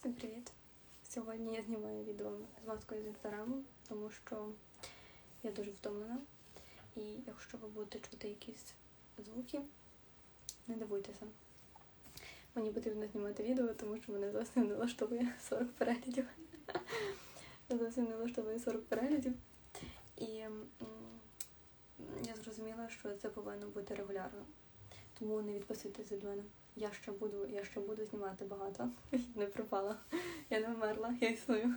Всім привіт! Сьогодні я знімаю відео з маскою з інстаграму, тому що я дуже втомлена. І якщо ви будете чути якісь звуки, не дивуйтеся. Мені потрібно знімати відео, тому що мене зовсім не влаштовує 40 переглядів. Зовсім не влаштовує 40 переглядів. І я зрозуміла, що це повинно бути регулярно. Тому не відписуйтесь від мене. Я ще буду, я ще буду знімати багато. Не пропала, я не вмерла, я існую.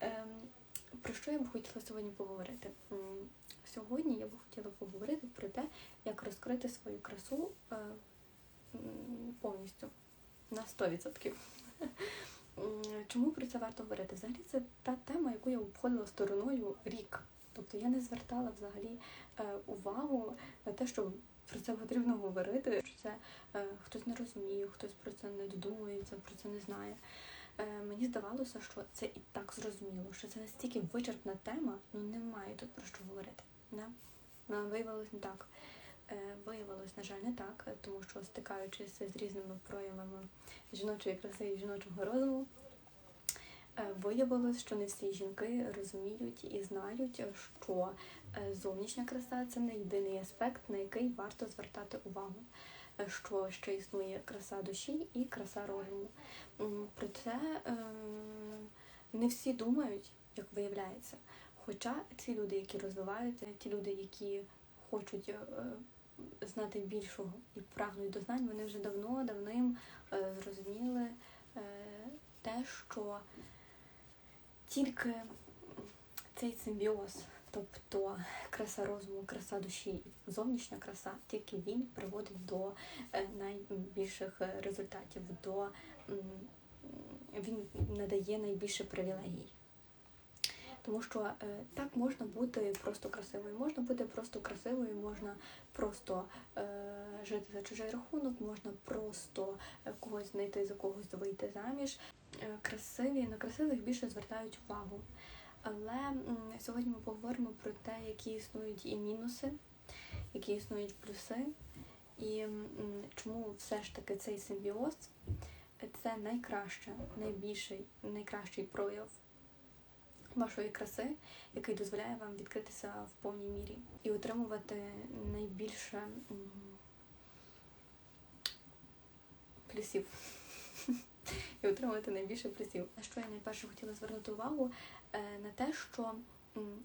Ем, про що я б хотіла сьогодні поговорити? Сьогодні я б хотіла поговорити про те, як розкрити свою красу е, повністю на 100%. Чому про це варто говорити? Взагалі це та тема, яку я обходила стороною рік. Тобто я не звертала взагалі е, увагу на те, що про це потрібно говорити, що це е, хтось не розуміє, хтось про це не додумується, про це не знає. Е, мені здавалося, що це і так зрозуміло, що це настільки вичерпна тема, ну немає тут про що говорити. Не? Ну, виявилось не так. Е, виявилось, на жаль, не так, тому що стикаючись з різними проявами жіночої краси і жіночого розуму, виявилось, що не всі жінки розуміють і знають, що е, зовнішня краса це не єдиний аспект, на який варто звертати увагу. Е, Що ще існує краса душі і краса розуму. М, Про це ем, не всі думають, як виявляється. Хоча ці люди, які розвиваються, ті люди, які хочуть е, знати більшого і прагнуть до знань, вони вже давно давним е, зрозуміли е, те, що тільки цей симбіоз, тобто краса розуму, краса душі зовнішня краса, тільки він приводить до е, найбільших е, результатів, до він надає найбільше привілегій. Тому що е, так можна бути просто красивою. Можна бути просто красивою, можна просто е, жити за чужий рахунок, можна просто когось знайти, за когось вийти заміж. Е, красиві, на красивих більше звертають увагу. Але сьогодні ми поговоримо про те, які існують і мінуси, які існують плюси, і чому все ж таки цей симбіоз це найкраще, найбільший, найкращий прояв вашої краси, який дозволяє вам відкритися в повній мірі і отримувати найбільше плюсів. І отримувати найбільше плюсів. На що я найперше хотіла звернути увагу е, на те, що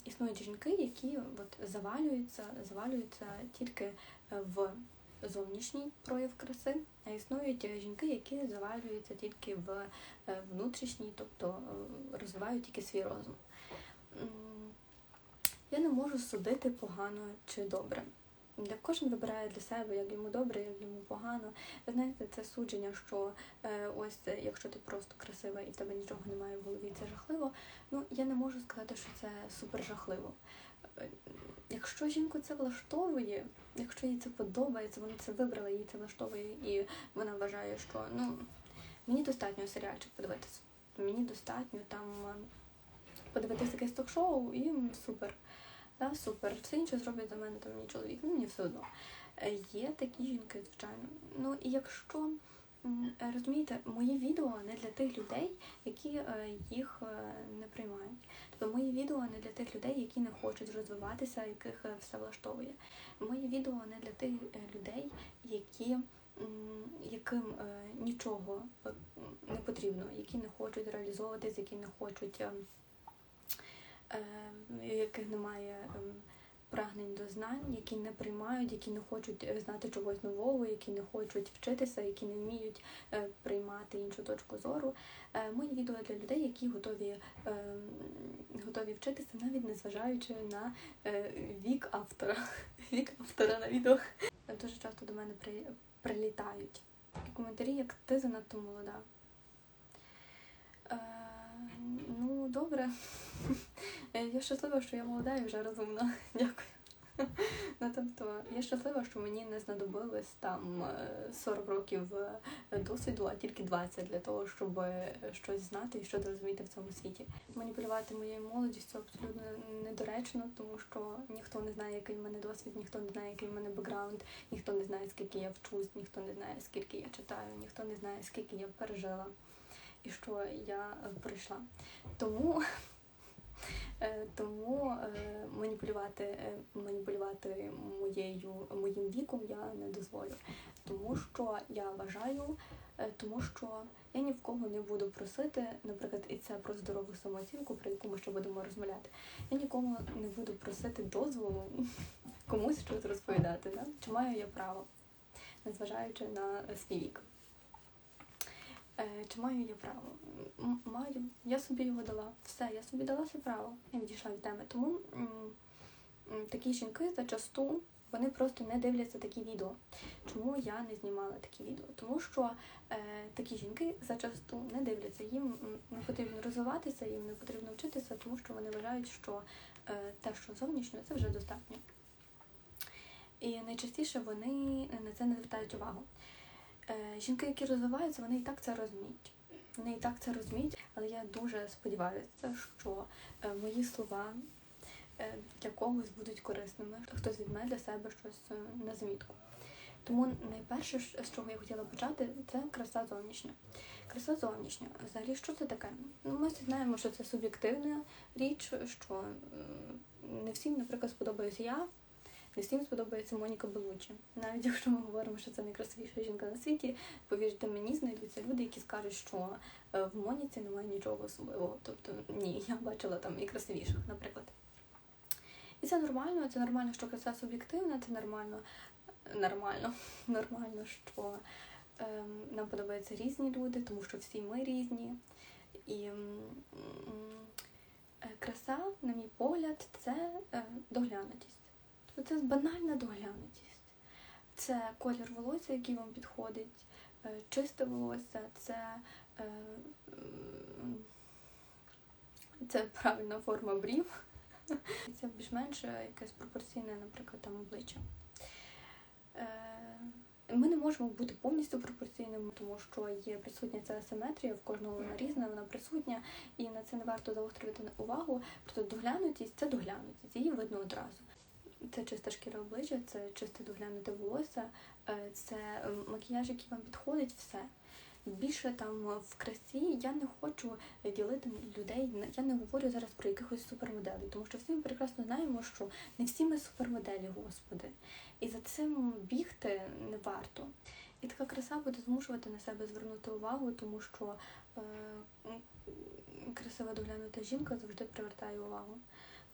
існують жінки, які от завалюються, завалюються тільки е, в зовнішній прояв краси, а існують е, жінки, які завалюються тільки в внутрішній, тобто розвивають тільки свій розум. Я не можу судити погано чи добре. Для кожен вибирає для себе, як йому добре, як йому погано. Ви знаєте, це судження, що е, ось якщо ти просто красива і в тебе нічого немає в голові, це жахливо. Ну я не можу сказати, що це супер жахливо. Е, Якщо жінку це влаштовує, якщо їй це подобається, вона це вибрала, їй це влаштовує, і вона вважає, що ну мені достатньо серіальчик подивитися. Мені достатньо там е, подивитися якесь ток-шоу і супер. Да, супер. Все інше зробить за мене там мій чоловік. Ну, мені все одно. Е, Є такі жінки, звичайно. Ну і якщо розумієте, мої відео не для тих людей, які е, їх е, не приймають. Тобто мої відео не для тих людей, які не хочуть розвиватися, яких все влаштовує. Мої відео не для тих людей, які яким нічого не потрібно, які не хочуть реалізовуватись, які не хочуть. Е, яких немає ем, прагнень до знань, які не приймають, які не хочуть е, знати чогось нового, які не хочуть вчитися, які не вміють е, приймати іншу точку зору. Мої відео для людей, які готові, ем, готові вчитися, навіть незважаючи на вік автора. Вік автора на відео. Дуже часто до мене при, прилітають такі коментарі, як ти занадто молода. Е, ну, добре. Е, Я щаслива, що я молода і вже розумна. Дякую. Ну, тобто, я щаслива, що мені не знадобилось там е, 40 років е, досвіду, а тільки 20 для того, щоб е, щось знати і щось розуміти в цьому світі. Маніпулювати моєю молодістю абсолютно недоречно, тому що ніхто не знає, який в мене досвід, ніхто не знає, який в мене бекграунд, ніхто не знає, скільки я вчусь, ніхто не знає, скільки я читаю, ніхто не знає, скільки я пережила. і що я е, пройшла. Тому, е, тому е, маніпулювати, е, маніпулювати моєю, моїм віком я не дозволю. Тому що я вважаю, е, тому що я ні в кого не буду просити, наприклад, і це про здорову самооцінку, про яку ми ще будемо розмовляти. Я нікому не буду просити дозволу комусь щось розповідати. Да? Чи маю я право, незважаючи на свій вік. Е, Чи маю я право? Маю. Я собі його дала. Все, я собі дала це право. Я відійшла від теми. Тому такі жінки зачасту вони просто не дивляться такі відео. Чому я не знімала такі відео? Тому що е, такі жінки зачасту не дивляться. Їм не потрібно розвиватися, їм не потрібно вчитися, тому що вони вважають, що е, те, що зовнішньо, це вже достатньо. І найчастіше вони на це не звертають увагу. Е, жінки, які розвиваються, вони і так це розуміють. Вони і так це розуміють, але я дуже сподіваюся, що е, мої слова е, для когось будуть корисними. Хтось візьме для себе щось на замітку. Тому найперше, з чого я хотіла почати, це краса зовнішня. Краса зовнішня. Взагалі, що це таке? Ну, ми знаємо, що це суб'єктивна річ, що не всім, наприклад, сподобаюся я, не всім сподобається Моніка Белучі. Навіть якщо ми говоримо, що це найкрасивіша жінка на світі, повірте мені, знайдуться люди, які скажуть, що е, в Моніці немає нічого особливого. Тобто, ні, я бачила там і красивіших, наприклад. І це нормально, це нормально, що краса суб'єктивна, це нормально, нормально, нормально, що ем, нам подобаються різні люди, тому що всі ми різні. І е, краса, на мій погляд, це е, доглянутість. Тобто це банальна доглянутість. Це колір волосся, який вам підходить, е, чисте волосся, це, е, це правильна форма брів. Це більш-менш е, якесь пропорційне, наприклад, там обличчя. Ми не можемо бути повністю пропорційними, тому що є присутня ця асиметрія, в кожного вона різна, вона присутня, і на це не варто загострювати увагу. Тобто доглянутість це доглянутість, її видно одразу. Це чиста шкіра обличчя, це чисте доглянуте волосся, е, це ем, макіяж, який вам підходить, все. Більше там в красі я не хочу ділити людей. Я не говорю зараз про якихось супермоделей, тому що всі ми прекрасно знаємо, що не всі ми супермоделі, господи. І за цим бігти не варто. І така краса буде змушувати на себе звернути увагу, тому що е, красива доглянута жінка завжди привертає увагу.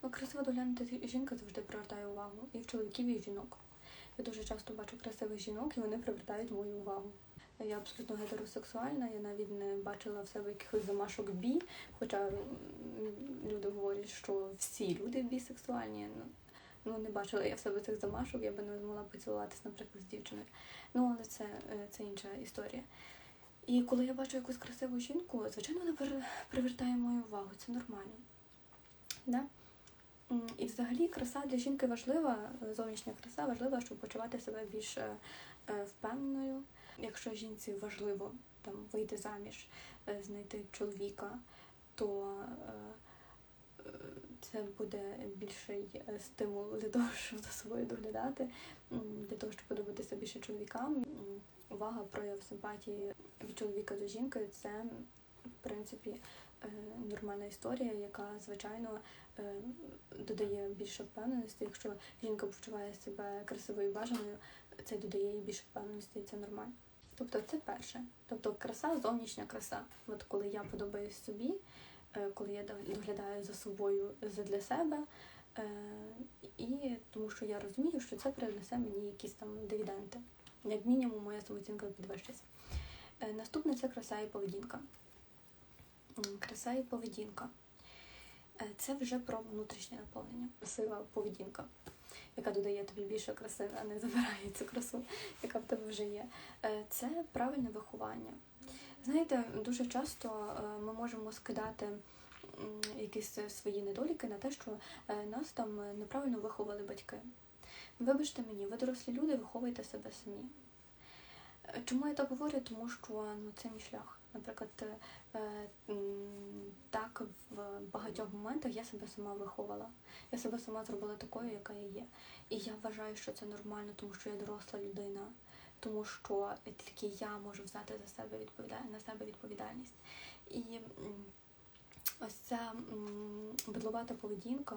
Ну, красиво доглянута жінка завжди привертає увагу і в чоловіків, і в жінок. Я дуже часто бачу красивих жінок, і вони привертають мою увагу. Я абсолютно гетеросексуальна, я навіть не бачила в себе якихось замашок бі, хоча люди говорять, що всі люди бісексуальні. Ну, ну не бачила я в себе цих замашок, я би не змогла поцілуватися, наприклад, з дівчиною. Ну, але це, е, це інша історія. І коли я бачу якусь красиву жінку, звичайно, вона привертає мою увагу, це нормально. Да? І взагалі краса для жінки важлива, е, зовнішня краса важлива, щоб почувати себе більш е, е, впевненою. Якщо жінці важливо там вийти заміж, знайти чоловіка, то це буде більший стимул для того, щоб за собою доглядати, для того, щоб подобатися більше чоловікам. Увага, прояв симпатії від чоловіка до жінки це в принципі нормальна історія, яка звичайно додає більше впевненості. Якщо жінка почуває себе красивою і бажаною, це додає їй більше впевненості, і це нормально. Тобто це перше. Тобто краса, зовнішня краса. От коли я подобаюсь собі, е, коли я доглядаю за собою для себе, е, і тому що я розумію, що це принесе мені якісь там дивіденди. Як мінімум, моя самооцінка підвищиться. Е, Наступне це краса і поведінка. Краса і поведінка. Е, Це вже про внутрішнє наповнення. Красива поведінка, яка додає тобі більше краси, а не забирає цю красу, яка в тебе вже є. Е, Це правильне виховання. Знаєте, дуже часто е, ми можемо скидати якісь свої недоліки на те, що нас там неправильно виховали батьки. Вибачте мені, ви дорослі люди, виховуйте себе самі. Чому я так говорю? Тому що ну, це мій шлях. Наприклад, багатьох моментах я себе сама виховала. Я себе сама зробила такою, яка я є. І я вважаю, що це нормально, тому що я доросла людина, тому що тільки я можу взяти за себе відповіда... на себе відповідальність. І ось ця м, бедлувата поведінка,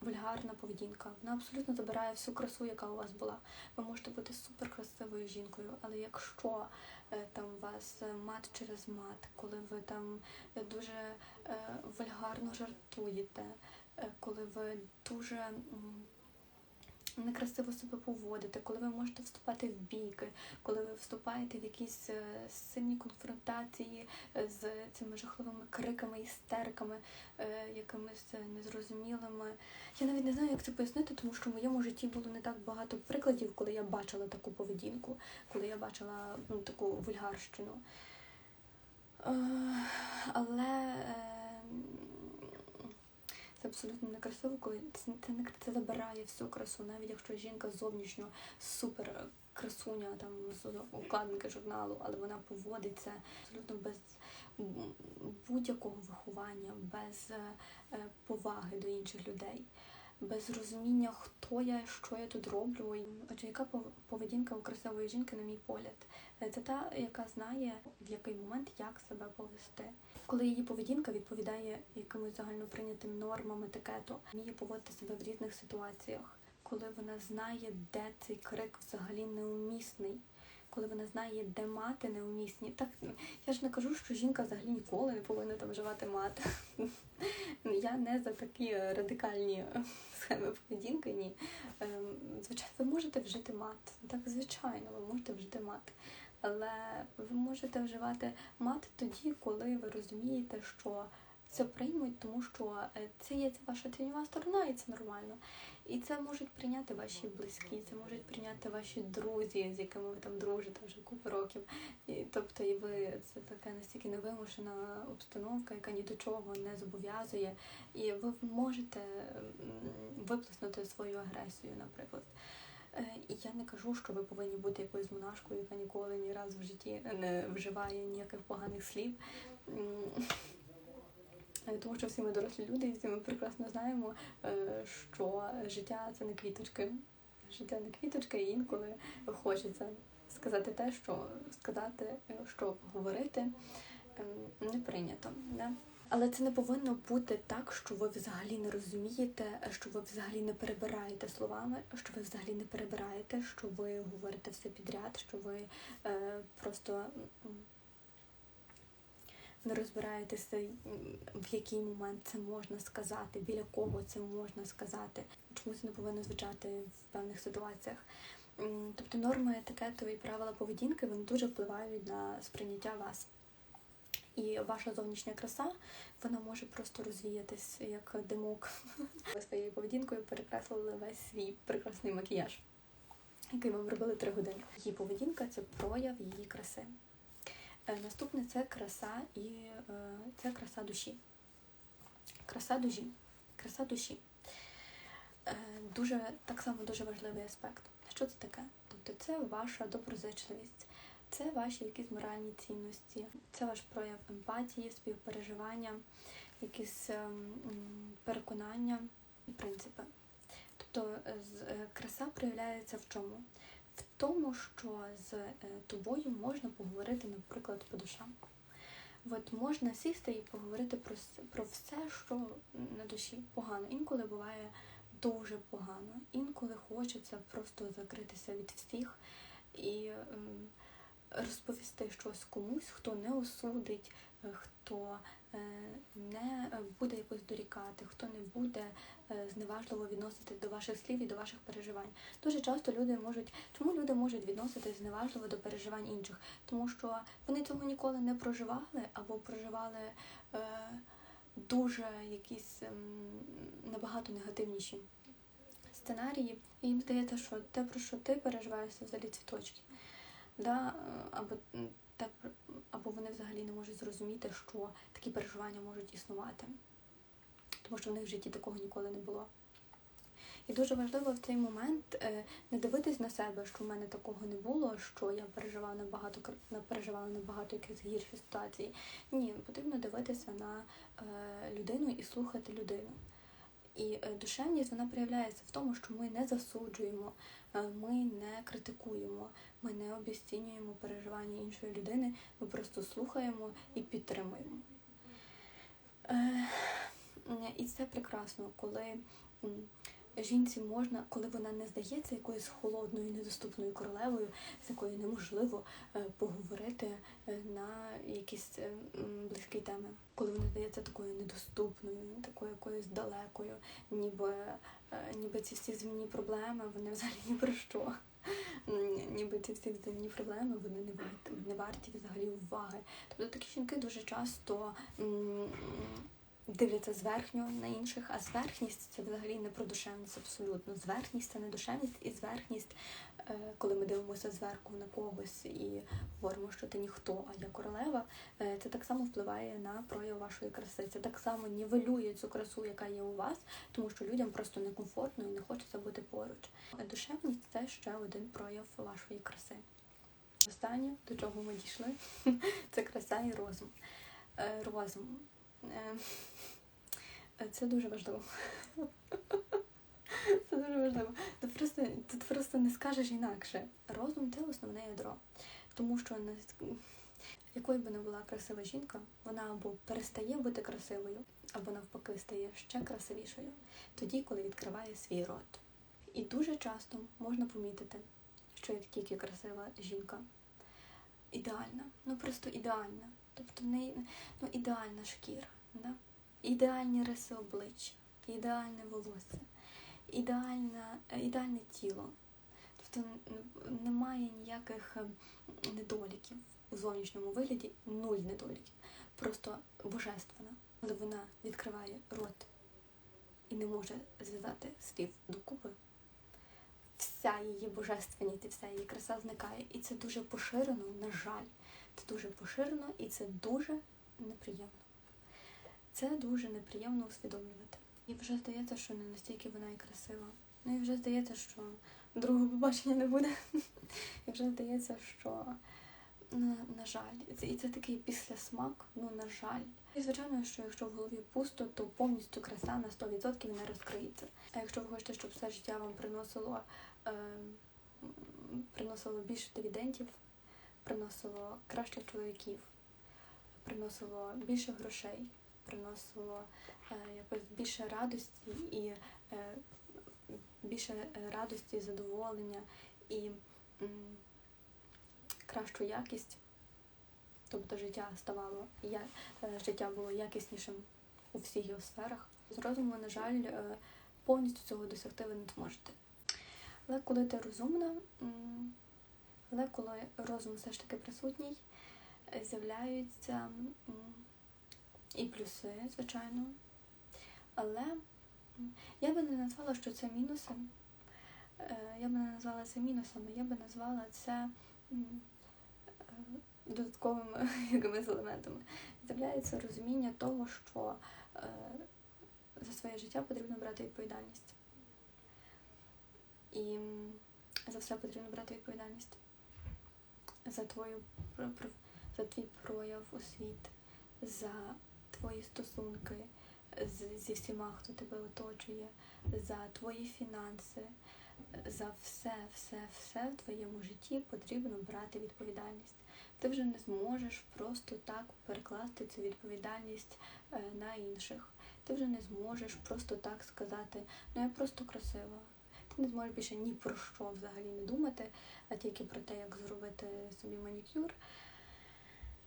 вульгарна поведінка, вона абсолютно забирає всю красу, яка у вас була. Ви можете бути суперкрасивою жінкою, але якщо е, там вас е, мат через мат, коли ви там е, дуже е, вульгарно жартуєте, е, коли ви дуже некрасиво себе поводите, коли ви можете вступати в бійки, коли ви вступаєте в якісь е, сильні конфронтації е, з цими жахливими криками, істериками, е, якимись незрозумілими. Я навіть не знаю, як це пояснити, тому що в моєму житті було не так багато прикладів, коли я бачила таку поведінку, коли я бачила ну, таку вульгарщину. Але абсолютно некрасиво, коли це, це, це забирає всю красу, навіть якщо жінка зовнішньо супер красуня там укладники журналу, але вона поводиться абсолютно без будь-якого виховання, без е, е, поваги до інших людей, без розуміння, хто я, що я тут роблю. Отже, яка пов- поведінка у красивої жінки, на мій погляд? Е, Це та, яка знає в який момент як себе повести. Коли її поведінка відповідає якимось загальноприйнятим нормам етикету, вміє поводити себе в різних ситуаціях, коли вона знає, де цей крик взагалі неумісний, коли вона знає, де мати неумісні. Так я ж не кажу, що жінка взагалі ніколи не повинна там вживати мат. Я не за такі радикальні схеми поведінки, ні. Ем, Звичайно, ви можете вжити мат. Так, звичайно, ви можете вжити мат. Але ви можете вживати мат тоді, коли ви розумієте, що це приймуть, тому що е, це є ваша тіньова сторона, і це нормально. І це можуть прийняти ваші близькі, це можуть прийняти ваші друзі, з якими ви там дружите вже купу років. І, тобто, і ви це така настільки невимушена обстановка, яка ні до чого не зобов'язує, і ви можете виплеснути свою агресію, наприклад. Е, І я не кажу, що ви повинні бути якоюсь монашкою, яка ніколи ні разу в житті не вживає ніяких поганих слів. Тому що всі ми дорослі люди, і всі ми прекрасно знаємо, е, що життя це не квіточки. Життя не квіточки, і інколи хочеться сказати те, що сказати, що говорити ем, не прийнято. Да? Але це не повинно бути так, що ви взагалі не розумієте, що ви взагалі не перебираєте словами, що ви взагалі не перебираєте, що ви говорите все підряд, що ви е, просто не розбираєтеся, в який момент це можна сказати, біля кого це можна сказати, чому це не повинно звучати в певних ситуаціях. Тобто норми етикету і правила поведінки вони дуже впливають на сприйняття вас. І ваша зовнішня краса вона може просто розвіятись як димок. Ви своєю поведінкою перекреслили весь свій прекрасний макіяж, який вам робили три години. Її поведінка це прояв її краси. Е, Наступне це краса і е, це краса душі. Краса душі. Краса душі. Е, Дуже так само дуже важливий аспект. Що це таке? Тобто це ваша доброзичливість, це ваші якісь моральні цінності, це ваш прояв емпатії, співпереживання, якісь переконання і принципи. Тобто краса проявляється в чому? В тому, що з е, тобою можна поговорити, наприклад, по душам. От можна сісти і поговорити про, про все, що на душі погано. Інколи буває дуже погано, інколи хочеться просто закритися від всіх і ем, розповісти щось комусь, хто не осудить, хто е, не е, буде якось дорікати, хто не буде е, зневажливо відносити до ваших слів і до ваших переживань. Дуже часто люди можуть, чому люди можуть відноситись зневажливо до переживань інших? Тому що вони цього ніколи не проживали або проживали е, дуже якісь ем, набагато негативніші сценарії. І їм здається, що те, про що ти переживаєш, це взагалі цвіточки. Да? е, Або, те, або вони взагалі не можуть зрозуміти, що такі переживання можуть існувати, тому що в них в житті такого ніколи не було. І дуже важливо в цей момент е, не дивитись на себе, що в мене такого не було, що я переживала набагато переживала набагато якісь гірші ситуації. Ні, потрібно дивитися на е, людину і слухати людину. І е, душевність вона проявляється в тому, що ми не засуджуємо, ми не критикуємо, ми не обіцінюємо переживання іншої людини, ми просто слухаємо і підтримуємо. Е, І це прекрасно, коли жінці можна, коли вона не здається якоюсь холодною, недоступною королевою, з якою неможливо е, поговорити е, на якісь е, близькі теми. Коли вона здається такою недоступною, такою якоюсь далекою, ніби, ніби ці всі земні проблеми, вони взагалі ні про що. Ніби ці всі земні проблеми вони не варті, не варті взагалі уваги. Тобто такі жінки дуже часто дивляться зверхньо на інших, а зверхність це взагалі не про душевність абсолютно. Зверхність це не душевність, і зверхність, е, коли ми дивимося зверху на когось і говоримо, що ти ніхто, а я королева, е, це так само впливає на прояв вашої краси. Це так само нівелює цю красу, яка є у вас, тому що людям просто некомфортно і не хочеться бути поруч. Душевність це ще один прояв вашої краси. Останнє, до чого ми дійшли, це краса і розум. Е, Розум. Е, Це дуже важливо. Це дуже важливо. Тут просто, тут просто не скажеш інакше. Розум це основне ядро. Тому що якою би не була красива жінка, вона або перестає бути красивою, або навпаки стає ще красивішою, тоді, коли відкриває свій рот. І дуже часто можна помітити, що як тільки красива жінка, ідеальна, ну просто ідеальна. Тобто в неї ну, ідеальна шкіра, да? ідеальні риси обличчя, ідеальне волосся, ідеальне, ідеальне тіло. Тобто немає ніяких е, недоліків у зовнішньому вигляді, нуль недоліків. Просто божественна. Коли вона відкриває рот і не може зв'язати слів докупи, вся її божественність і вся її краса зникає. І це дуже поширено, на жаль. Це дуже поширено і це дуже неприємно. Це дуже неприємно усвідомлювати. І вже здається, що не настільки вона і красива. Ну і вже здається, що другого побачення не буде. І вже здається, що на, на жаль, і це, і це такий післясмак, ну на жаль. І звичайно, що якщо в голові пусто, то повністю краса на 100% не розкриється. А якщо ви хочете, щоб все життя вам приносило, е, приносило більше дивідендів, приносило кращих чоловіків, приносило більше грошей, приносило е, якось більше радості і е, більше е, радості, задоволення і кращу якість. Тобто життя ставало я, життя було якіснішим у всіх його сферах. З розуму, на жаль, повністю цього досягти ви не зможете. Але коли ти розумна, але коли розум все ж таки присутній, з'являються і плюси, звичайно. Але я би не назвала, що це мінуси. Е, Я би не назвала це мінусами, я би назвала це е, додатковими якимись елементами. З'являється розуміння того, що е, за своє життя потрібно брати відповідальність. І за все потрібно брати відповідальність. За твою за твій прояв у світ, за твої стосунки з, зі всіма, хто тебе оточує, за твої фінанси, за все, все, все в твоєму житті потрібно брати відповідальність. Ти вже не зможеш просто так перекласти цю відповідальність е, на інших. Ти вже не зможеш просто так сказати, ну я просто красива. Ти не зможеш більше ні про що взагалі не думати, а тільки про те, як зробити собі манікюр.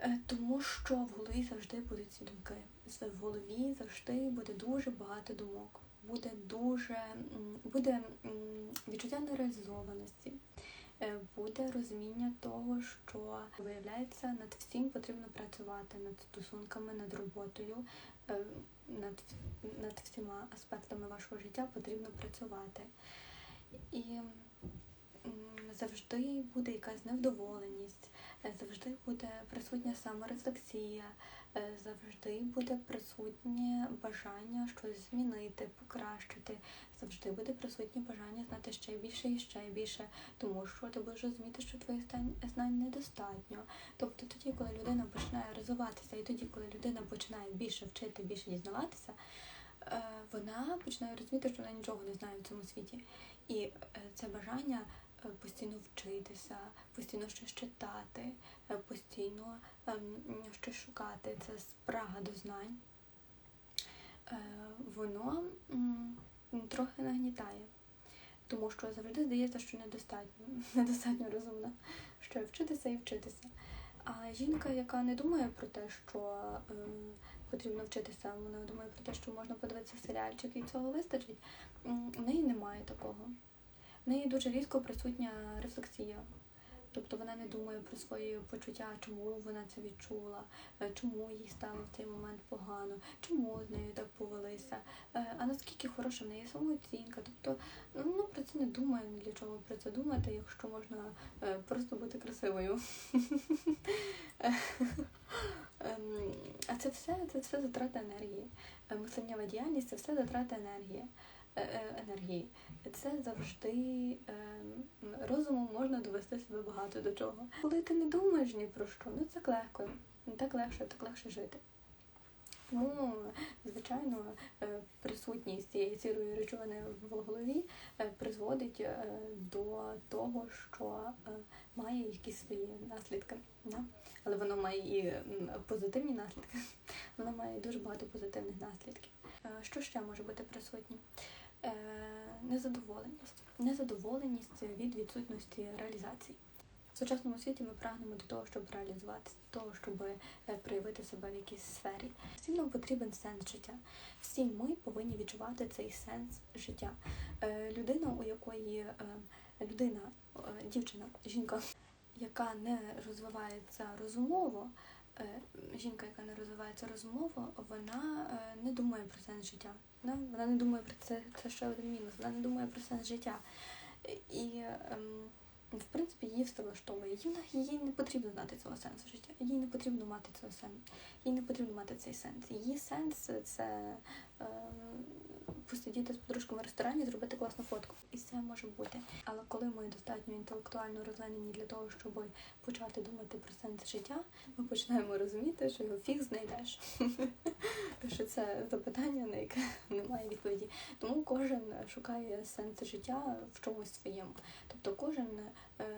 Е, Тому що в голові завжди будуть ці думки. В голові завжди буде дуже багато думок. Буде дуже буде відчуття нереалізованості. Е, Буде розуміння того, що виявляється, над всім потрібно працювати, над стосунками, над роботою, е, над, над всіма аспектами вашого життя потрібно працювати. І завжди буде якась невдоволеність, завжди буде присутня саморефлексія, е, завжди буде присутнє бажання щось змінити, покращити, завжди буде присутнє бажання знати ще більше і ще більше, тому що ти будеш розуміти, що твоїх знань- недостатньо. Тобто тоді, коли людина починає розвиватися, і тоді, коли людина починає більше вчити, більше дізнаватися, е, вона починає розуміти, що вона нічого не знає в цьому світі. І е, це бажання е, постійно вчитися, постійно щось читати, е, постійно ем, щось шукати. Це спрага до знань. Е, Воно трохи нагнітає. Тому що завжди здається, що недостатньо, недостатньо розумна, що вчитися і вчитися. А жінка, яка не думає про те, що е, потрібно вчитися, вона думає про те, що можна подивитися серіальчик і цього вистачить, в неї немає такого. В неї дуже різко присутня рефлексія. Тобто вона не думає про свої почуття, чому вона це відчула, е, чому їй стало в цей момент погано, чому з нею так повелися, е, а наскільки хороша в неї самооцінка. Тобто ну про це не думає, для чого про це думати, якщо можна е, просто бути красивою. Ем, А це все, це все затрата енергії. Мисленнєва діяльність це все затрата енергії. Е, е, енергії. Це завжди ем, розумом можна довести себе багато до чого. Коли ти не думаєш ні про що, ну це легко, так легше, так легше жити. Тому, звичайно, е, присутність цієї сірої речовини в голові е, призводить е, до того, що е, має якісь свої наслідки. Да? Але воно має і позитивні наслідки. Воно має дуже багато позитивних наслідків. Е, Що ще може бути присутнє? Е, Незадоволеність. Незадоволеність від відсутності реалізації. В сучасному світі ми прагнемо до того, щоб реалізуватися, до того, щоб е, проявити себе в якійсь сфері. Всім нам потрібен сенс життя. Всі ми повинні відчувати цей сенс життя. Е, Людина, у якої людина, дівчина, жінка, яка не розвивається розумово, жінка, яка не розвивається розумово, вона е, не думає про сенс життя. Вона не думає про це, це ще один мінус. Вона не думає про сенс життя. І ем, в принципі її все влаштовує. Їй не потрібно знати цього сенсу життя. Їй не потрібно мати цього сенсу. Їй не потрібно мати цей сенс. Її сенс це ем, посидіти з подружками в ресторані, зробити класну фотку. І це може бути. Але коли ми достатньо інтелектуально розвинені для того, щоб почати думати про сенс життя, ми починаємо розуміти, що його фіг знайдеш. що це запитання, на яке немає відповіді. Тому кожен шукає сенс життя в чомусь своєму. Тобто кожен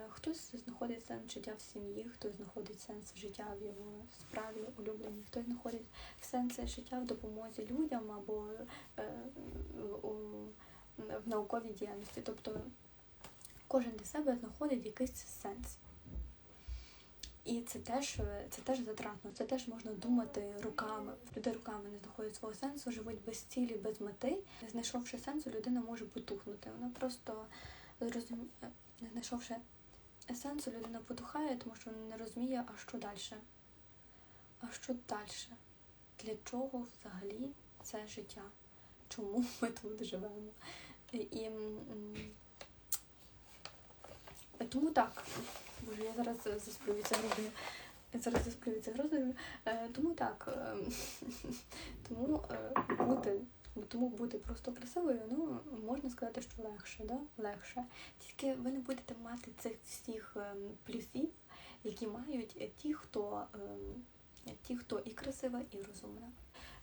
хтось знаходить сенс життя в сім'ї, хтось знаходить сенс життя в його справі улюбленій, хтось знаходить сенс життя в допомозі людям або е, в науковій діяльності. Тобто кожен для себе знаходить якийсь сенс. І це теж це теж затратно, це теж можна думати руками. Люди руками не знаходять свого сенсу, живуть без цілі, без мети. Знайшовши сенсу, людина може потухнути. Вона просто розум... не знайшовши сенсу, людина потухає, тому що не розуміє, а що далі. А що далі? Для чого взагалі це життя? Чому ми тут живемо? І тому так. Боже, я зараз засплю від цього грозою. Я зараз засплю від цього грозою. Е, Тому так. е, Тому е, бути. Тому бути просто красивою, ну можна сказати, що легше, да? легше. Тільки ви не будете мати цих всіх ем, плюсів, які мають е, ті, хто ем, ті, хто і красива, і розумна.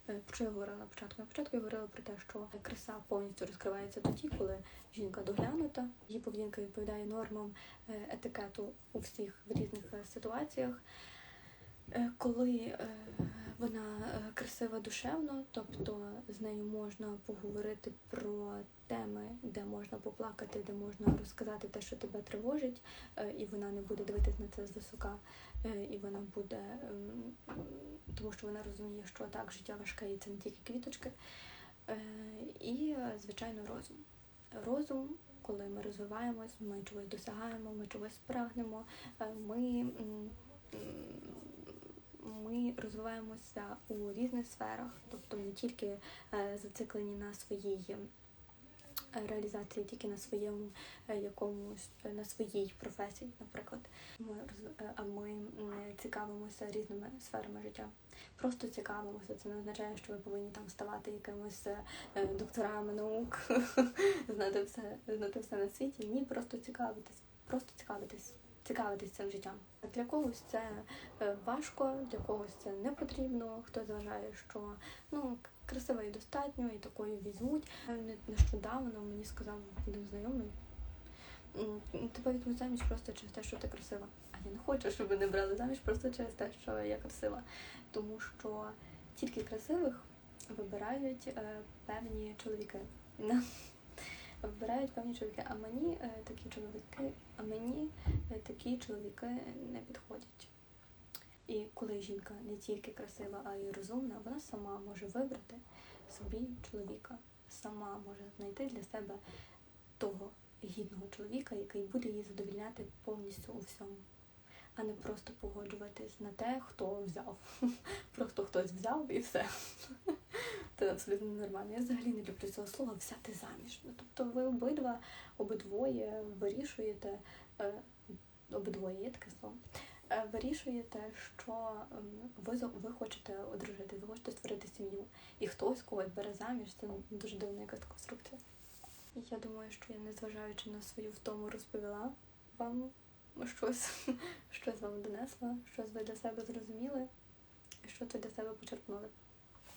Е, Про що я говорила на початку? На початку я говорила про те, що краса повністю розкривається тоді, коли жінка доглянута, її поведінка відповідає нормам е, етикету у всіх в різних ситуаціях. Коли вона е, красива душевно, тобто з нею можна поговорити про теми, де можна поплакати, де можна розказати те, що тебе тривожить, е, і вона не буде дивитись на це звисока, е, і вона буде, ем, тому що вона розуміє, що так, життя важке, і це не тільки квіточки. І, звичайно, розум. Розум, коли ми розвиваємось, ми чогось досягаємо, ми чогось прагнемо, ми. Ми розвиваємося у різних сферах, тобто не тільки е, зациклені на своїй е, реалізації, тільки на своєму е, якомусь на своїй професії, наприклад. Ми а ми цікавимося різними сферами життя. Просто цікавимося. Це не означає, що ви повинні там ставати якимось е, докторами наук, знати все, знати все на світі. Ні, просто цікавитись. Просто цікавитись. Цікавитись цим життям. Для когось це е, важко, для когось це не потрібно. Хтось вважає, що ну красива і достатньо, і такою візьмуть. Е, не- Нещодавно мені сказав один знайомий. «М, Тебе візьмуть заміж просто через те, що ти красива. А я не хочу, щоб мене брали заміж просто через те, що я красива. Тому що тільки красивих вибирають е, певні чоловіки. Вибирають певні чоловіки, а мені е, такі чоловіки, а мені е, такі чоловіки не підходять. І коли жінка не тільки красива, а й розумна, вона сама може вибрати собі чоловіка, сама може знайти для себе того гідного чоловіка, який буде її задовільняти повністю у всьому, а не просто погоджуватись на те, хто взяв. Просто хтось взяв і все. Це абсолютно нормально. Я взагалі не люблю цього слова взяти заміж. Ну, тобто ви обидва, обидвоє вирішуєте, е, обидвоє є таке слово. е, Вирішуєте, що ем, ви, ви хочете одружити, ви хочете створити сім'ю. І хтось когось бере заміж, це дуже дивна якась конструкція. Я думаю, що я, незважаючи на свою втому, розповіла вам щось, щось вам донесла, щось ви для себе зрозуміли, і що це для себе почерпнули.